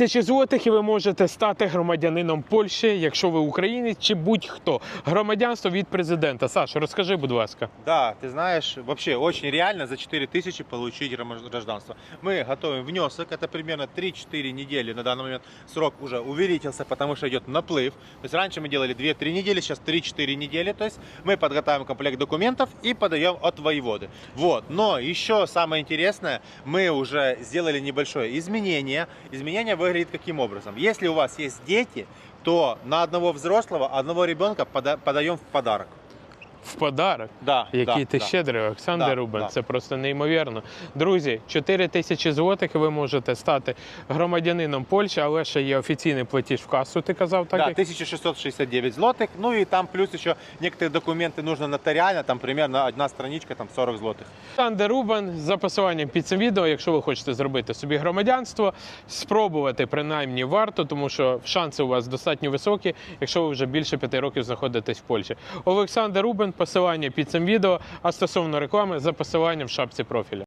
тисячі злотих, і ви можете стати громадянином Польщі, якщо ви українець чи будь-хто. Громадянство від президента. Саш, розкажи, будь ласка. Да, ты знаешь, вообще очень реально за 4 тысячи получить грам- гражданство. Мы готовим внесок, это примерно 3-4 недели. На данный момент срок уже увеличился, потому что идет наплыв. То есть раньше мы делали 2-3 недели, сейчас 3-4 недели. То есть мы подготавливаем комплект документов и подаем от воеводы. Вот. Но еще самое интересное, мы уже сделали небольшое изменение. Изменение выглядит каким образом? Если у вас есть дети, то на одного взрослого, одного ребенка пода- подаем в подарок В подарок. Да, Який да, ти да. щедрий, Олександр Да, Рубен. да. Це просто неймовірно. Друзі, 4 тисячі злотих, і ви можете стати громадянином Польщі, але ще є офіційний платіж в касу. Ти казав так? Да, як? 1669 злотых. Ну и там плюс еще некоторые документы нужно нотариально, там примерно одна страничка, там 40 злотых. Олександр Рубан за посиланням під цим відео, якщо ви хочете зробити собі громадянство, спробувати принаймні варто, тому що шанси у вас достатньо високі, якщо ви вже більше п'яти років знаходитесь в Польщі. Олександр Рубан, посилання під цим відео, а стосовно реклами за посиланням в шапці профіля.